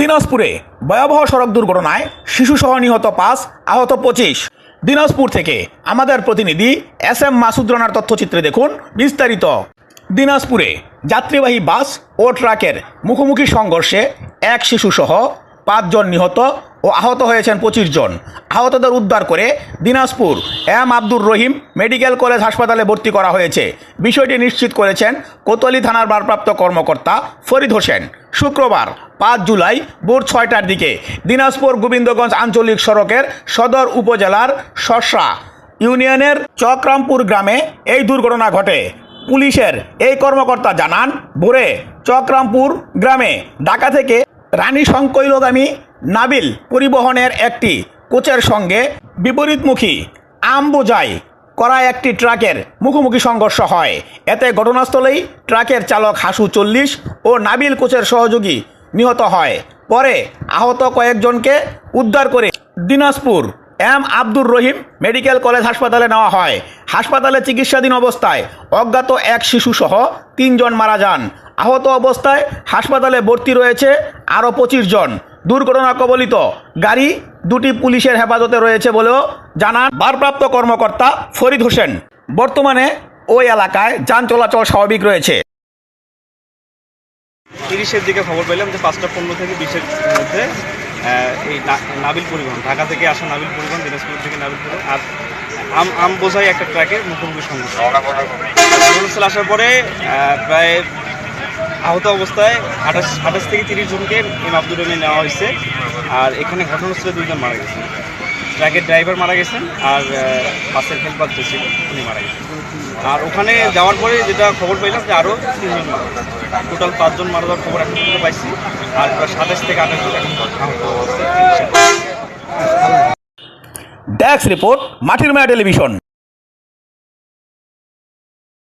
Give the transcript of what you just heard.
দিনাজপুরে ভয়াবহ সড়ক দুর্ঘটনায় শিশুসহ নিহত পাঁচ, আহত পঁচিশ। দিনাজপুর থেকে আমাদের প্রতিনিধি এস এম মাসুদ রানার তথ্যচিত্রে দেখুন বিস্তারিত। দিনাজপুরে যাত্রীবাহী বাস ও ট্রাকের মুখোমুখি সংঘর্ষে এক শিশুসহ পাঁচজন নিহত ও আহত হয়েছেন পঁচিশ জন। আহতদের উদ্ধার করে Dinajpur M Abdur Rahim medical college হাসপাতালে ভর্তি করা হয়েছে। বিষয়টি নিশ্চিত করেছেন কোতোয়ালি থানার ভারপ্রাপ্ত কর্মকর্তা ফরিদ হোসেন। শুক্রবার পাঁচ জুলাই ভোর ছয়টার দিকে। দিনাজপুর গোবিন্দগঞ্জ আঞ্চলিক সড়কের সদর উপজেলার শসা ইউনিয়নের চক্রামপুর গ্রামে এই দুর্ঘটনা ঘটে। পুলিশের এই কর্মকর্তা জানান, ভোরে চক্রামপুর গ্রামে ঢাকা থেকে রানী সংকৈলগামী নাবিল পরিবহনের একটি কোচের সঙ্গে বিপরীতমুখী আম করা একটি ট্রাকের মুখোমুখি সংঘর্ষ হয়। এতে ঘটনাস্থলেই ট্রাকের চালক হাসু চল্লিশ ও নাবিল কোচের সহযোগী নিহত হয়। পরে আহত কয়েকজনকে উদ্ধার করে Dinajpur M Abdur Rahim medical college হাসপাতালে নেওয়া হয়। হাসপাতালে চিকিৎসাধীন অবস্থায় অজ্ঞাত এক শিশুসহ তিনজন মারা যান। আহত অবস্থায় হাসপাতালে ভর্তি রয়েছে আরও পঁচিশ জন। দুর্ঘটনা কবলিত। গাড়ি দুটি পুলিশের হেফাজতে রয়েছে বলেও জানান ভারপ্রাপ্ত কর্মকর্তা ফরিদ হোসেন। বর্তমানে ওই এলাকায় যান চলাচল স্বাভাবিক রয়েছে। তিরিশের দিকে খবর পেলাম যে পাঁচটা পনেরো থেকে বিশের মধ্যে এই নাবিল পরিবহন, ঢাকা থেকে আসা নাবিল পরিবহন, দিনাজপুর থেকে নাবিল পরিবহন, আর আম আম বোঝাই একটা ট্রাকের মুখোমুখি সংঘর্ষ। আসার পরে প্রায় আহত অবস্থায় আঠাশ আঠাশ থেকে তিরিশ জনকে এম আব্দুর রহমান নেওয়া হয়েছে, আর এখানে ঘটনাস্থলে দুইজন মারা গেছেন। ট্রাকের ড্রাইভার মারা গেছেন আর বাসের হেল্পার যে ছিল, উনি মারা গেছেন। আর ওখানে যাওয়ার পরে যেটা খবর পাইলাম যে আরও তিনজন টোটাল পাঁচজন মারা যাওয়ার খবর এখন পর্যন্ত পাইছি। আর প্রায় সাতাশ থেকে আঠাশ জন এখন ডেস্ক রিপোর্ট মাটির মায়া টেলিভিশন